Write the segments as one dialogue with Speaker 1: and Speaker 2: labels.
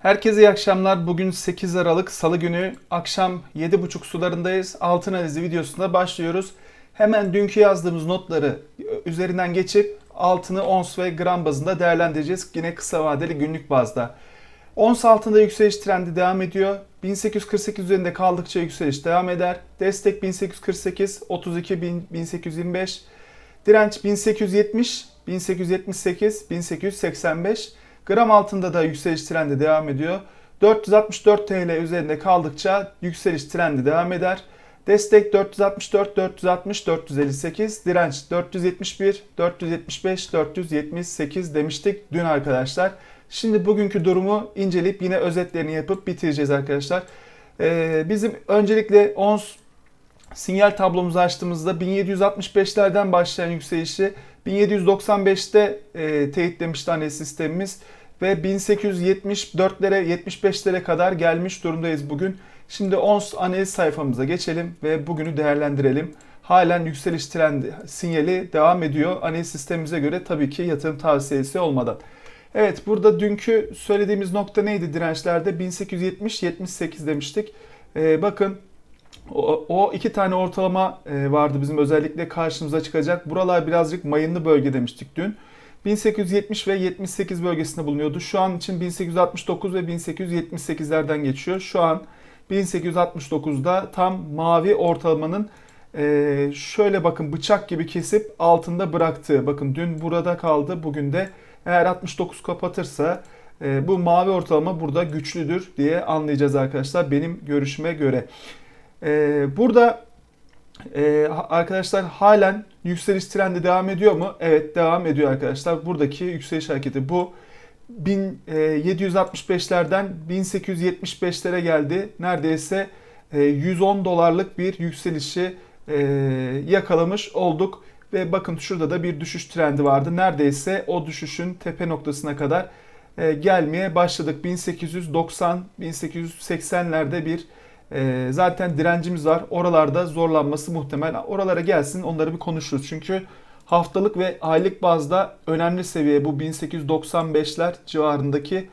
Speaker 1: Herkese iyi akşamlar. Bugün 8 Aralık Salı günü akşam 7.30 sularındayız. Altın analizi videosunda başlıyoruz. Hemen dünkü yazdığımız notları üzerinden geçip altını ons ve gram bazında değerlendireceğiz. Yine kısa vadeli günlük bazda. Ons altında yükseliş trendi devam ediyor. 1848 üzerinde kaldıkça yükseliş devam eder. Destek 1848, 32 1825, direnç 1870, 1878, 1885. Gram altında da yükseliş trendi devam ediyor. 464 TL üzerinde kaldıkça yükseliş trendi devam eder. Destek 464, 460, 458, direnç 471, 475, 478 demiştik dün arkadaşlar. Şimdi bugünkü durumu inceleyip yine özetlerini yapıp bitireceğiz arkadaşlar. Ee, bizim öncelikle ons sinyal tablomuzu açtığımızda 1765'lerden başlayan yükselişi 1795'te e, teyitlemişti analiz sistemimiz ve 1874'lere 75'lere kadar gelmiş durumdayız bugün. Şimdi ONS analiz sayfamıza geçelim ve bugünü değerlendirelim. Halen yükseliş trendi sinyali devam ediyor. Analiz sistemimize göre tabii ki yatırım tavsiyesi olmadan. Evet burada dünkü söylediğimiz nokta neydi dirençlerde? 1870-78 demiştik. Ee, bakın o, o iki tane ortalama e, vardı bizim özellikle karşımıza çıkacak. Buralar birazcık mayınlı bölge demiştik dün. 1870 ve 78 bölgesinde bulunuyordu. Şu an için 1869 ve 1878'lerden geçiyor. Şu an 1869'da tam mavi ortalamanın e, şöyle bakın bıçak gibi kesip altında bıraktığı. Bakın dün burada kaldı. Bugün de eğer 69 kapatırsa e, bu mavi ortalama burada güçlüdür diye anlayacağız arkadaşlar benim görüşüme göre. E, burada ee, arkadaşlar halen yükseliş trendi devam ediyor mu? Evet devam ediyor arkadaşlar. Buradaki yükseliş hareketi bu. 1765'lerden 1875'lere geldi. Neredeyse 110 dolarlık bir yükselişi e, yakalamış olduk. Ve bakın şurada da bir düşüş trendi vardı. Neredeyse o düşüşün tepe noktasına kadar e, gelmeye başladık. 1890-1880'lerde bir e, zaten direncimiz var. Oralarda zorlanması muhtemel. Oralara gelsin onları bir konuşuruz. Çünkü haftalık ve aylık bazda önemli seviye bu 1895'ler civarındaki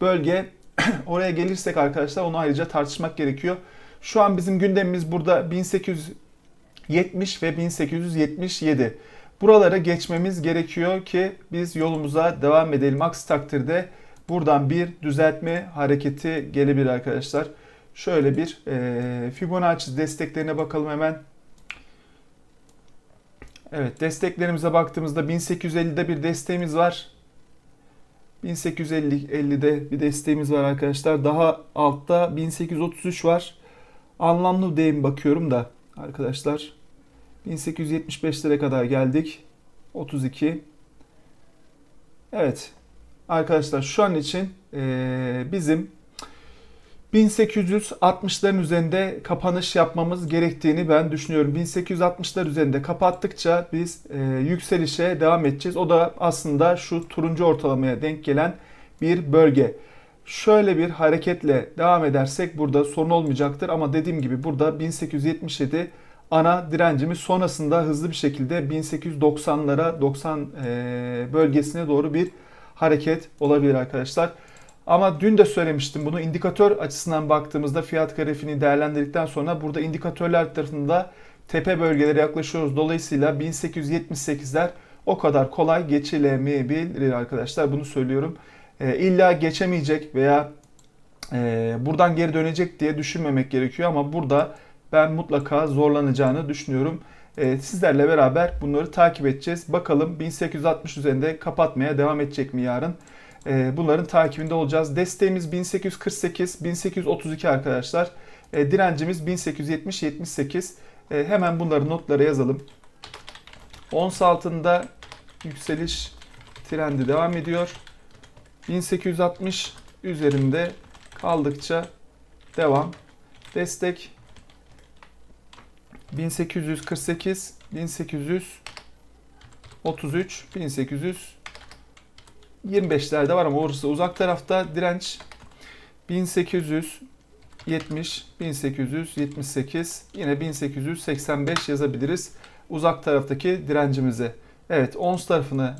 Speaker 1: bölge. Oraya gelirsek arkadaşlar onu ayrıca tartışmak gerekiyor. Şu an bizim gündemimiz burada 1870 ve 1877. Buralara geçmemiz gerekiyor ki biz yolumuza devam edelim. Aksi takdirde buradan bir düzeltme hareketi gelebilir arkadaşlar. Şöyle bir e, Fibonacci desteklerine bakalım hemen. Evet desteklerimize baktığımızda 1850'de bir desteğimiz var. 1850'de bir desteğimiz var arkadaşlar. Daha altta 1833 var. Anlamlı değim bakıyorum da arkadaşlar. 1875'lere kadar geldik. 32. Evet. Arkadaşlar şu an için e, bizim 1860'ların üzerinde kapanış yapmamız gerektiğini ben düşünüyorum. 1860'lar üzerinde kapattıkça biz e, yükselişe devam edeceğiz. O da aslında şu turuncu ortalamaya denk gelen bir bölge. Şöyle bir hareketle devam edersek burada sorun olmayacaktır ama dediğim gibi burada 1877 ana direncimiz sonrasında hızlı bir şekilde 1890'lara 90 e, bölgesine doğru bir hareket olabilir arkadaşlar. Ama dün de söylemiştim bunu indikatör açısından baktığımızda fiyat grafiğini değerlendirdikten sonra burada indikatörler tarafında tepe bölgelere yaklaşıyoruz. Dolayısıyla 1878'ler o kadar kolay geçilemeyebilir arkadaşlar. Bunu söylüyorum. E, illa geçemeyecek veya e, buradan geri dönecek diye düşünmemek gerekiyor ama burada ben mutlaka zorlanacağını düşünüyorum. E, sizlerle beraber bunları takip edeceğiz. Bakalım 1860 üzerinde kapatmaya devam edecek mi yarın? Ee, bunların takibinde olacağız. Desteğimiz 1848, 1832 arkadaşlar. E, direncimiz 1870-78. E, hemen bunları notlara yazalım. Ons altında yükseliş trendi devam ediyor. 1860 üzerinde kaldıkça devam. Destek 1848, 1833, 1800 25'lerde var ama orası uzak tarafta direnç 1870, 1878, yine 1885 yazabiliriz uzak taraftaki direncimizi. Evet ons tarafını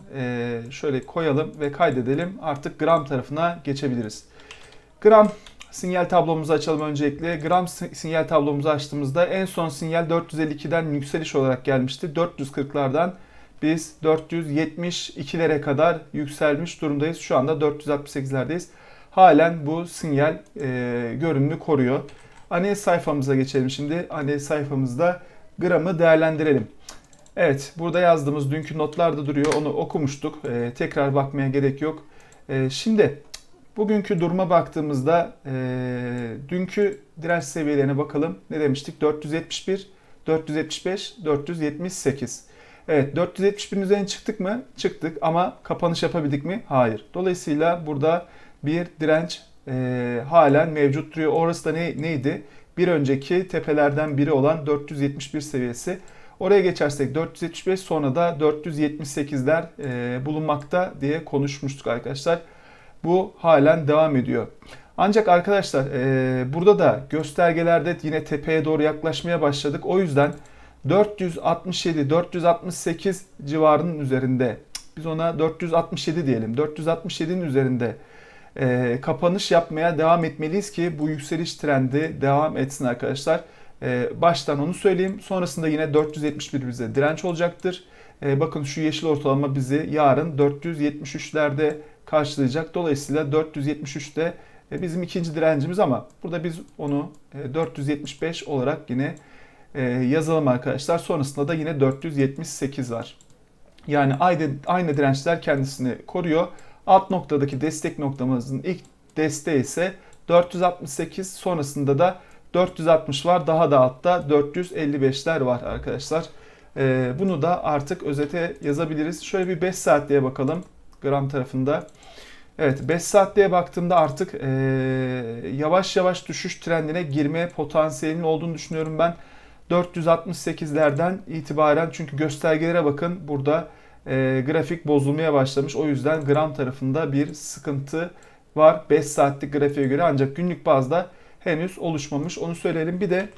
Speaker 1: şöyle koyalım ve kaydedelim. Artık gram tarafına geçebiliriz. Gram sinyal tablomuzu açalım öncelikle. Gram si- sinyal tablomuzu açtığımızda en son sinyal 452'den yükseliş olarak gelmişti. 440'lardan biz 472'lere kadar yükselmiş durumdayız. Şu anda 468'lerdeyiz. Halen bu sinyal e, görünümü koruyor. Analiz sayfamıza geçelim şimdi. Analiz sayfamızda gramı değerlendirelim. Evet, burada yazdığımız dünkü notlarda duruyor. Onu okumuştuk. E, tekrar bakmaya gerek yok. E, şimdi bugünkü duruma baktığımızda e, dünkü direnç seviyelerine bakalım. Ne demiştik? 471, 475, 478. Evet 471'in üzerine çıktık mı? Çıktık ama kapanış yapabildik mi? Hayır. Dolayısıyla burada bir direnç e, halen mevcut duruyor. Orası da ne, neydi? Bir önceki tepelerden biri olan 471 seviyesi. Oraya geçersek 475 sonra da 478'ler e, bulunmakta diye konuşmuştuk arkadaşlar. Bu halen devam ediyor. Ancak arkadaşlar e, burada da göstergelerde yine tepeye doğru yaklaşmaya başladık. O yüzden 467-468 civarının üzerinde biz ona 467 diyelim. 467'nin üzerinde e, kapanış yapmaya devam etmeliyiz ki bu yükseliş trendi devam etsin arkadaşlar. E, baştan onu söyleyeyim. Sonrasında yine 471 bize direnç olacaktır. E, bakın şu yeşil ortalama bizi yarın 473'lerde karşılayacak. Dolayısıyla 473'te e, bizim ikinci direncimiz ama burada biz onu e, 475 olarak yine e, yazalım arkadaşlar. Sonrasında da yine 478 var. Yani aynı, aynı dirençler kendisini koruyor. Alt noktadaki destek noktamızın ilk desteği ise 468 sonrasında da 460 var. Daha da altta 455'ler var arkadaşlar. Ee, bunu da artık özete yazabiliriz. Şöyle bir 5 saatliğe bakalım gram tarafında. Evet 5 saatliğe baktığımda artık ee, yavaş yavaş düşüş trendine girme potansiyelinin olduğunu düşünüyorum ben. 468'lerden itibaren çünkü göstergelere bakın burada e, grafik bozulmaya başlamış. O yüzden gram tarafında bir sıkıntı var 5 saatlik grafiğe göre ancak günlük bazda henüz oluşmamış. Onu söyleyelim. Bir de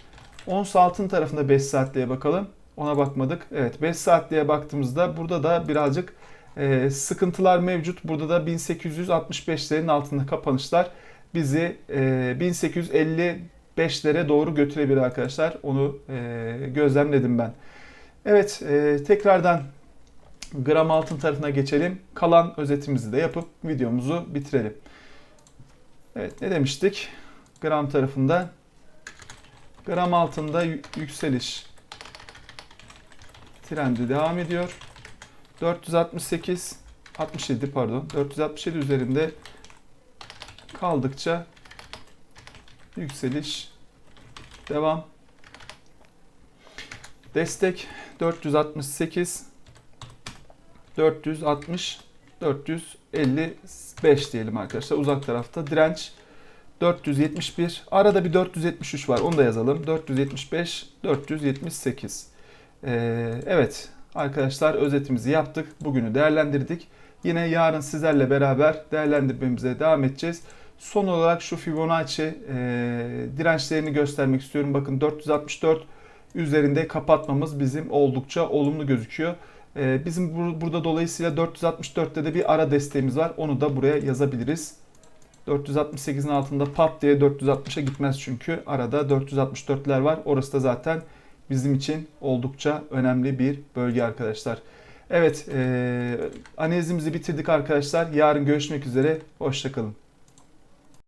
Speaker 1: ons altın tarafında 5 saatliğe bakalım. Ona bakmadık. Evet 5 saatliğe baktığımızda burada da birazcık e, sıkıntılar mevcut. Burada da 1865'lerin altında kapanışlar bizi e, 1855'lere doğru götürebilir arkadaşlar. Onu e, gözlemledim ben. Evet e, tekrardan gram altın tarafına geçelim. Kalan özetimizi de yapıp videomuzu bitirelim. Evet ne demiştik? Gram tarafında gram altında yükseliş trendi devam ediyor. 468 67 pardon 467 üzerinde kaldıkça yükseliş. Devam. Destek 468 460 455 diyelim arkadaşlar. Uzak tarafta direnç 471 arada bir 473 var. Onu da yazalım. 475 478 ee, evet arkadaşlar özetimizi yaptık. Bugünü değerlendirdik. Yine yarın sizlerle beraber değerlendirmemize devam edeceğiz son olarak şu Fibonacci e, dirençlerini göstermek istiyorum bakın 464 üzerinde kapatmamız bizim oldukça olumlu gözüküyor ee, bizim bur- burada dolayısıyla 464'te de bir ara desteğimiz var. Onu da buraya yazabiliriz. 468'in altında pat diye 460'a gitmez çünkü arada 464'ler var. Orası da zaten bizim için oldukça önemli bir bölge arkadaşlar. Evet, e, analizimizi bitirdik arkadaşlar. Yarın görüşmek üzere. Hoşçakalın.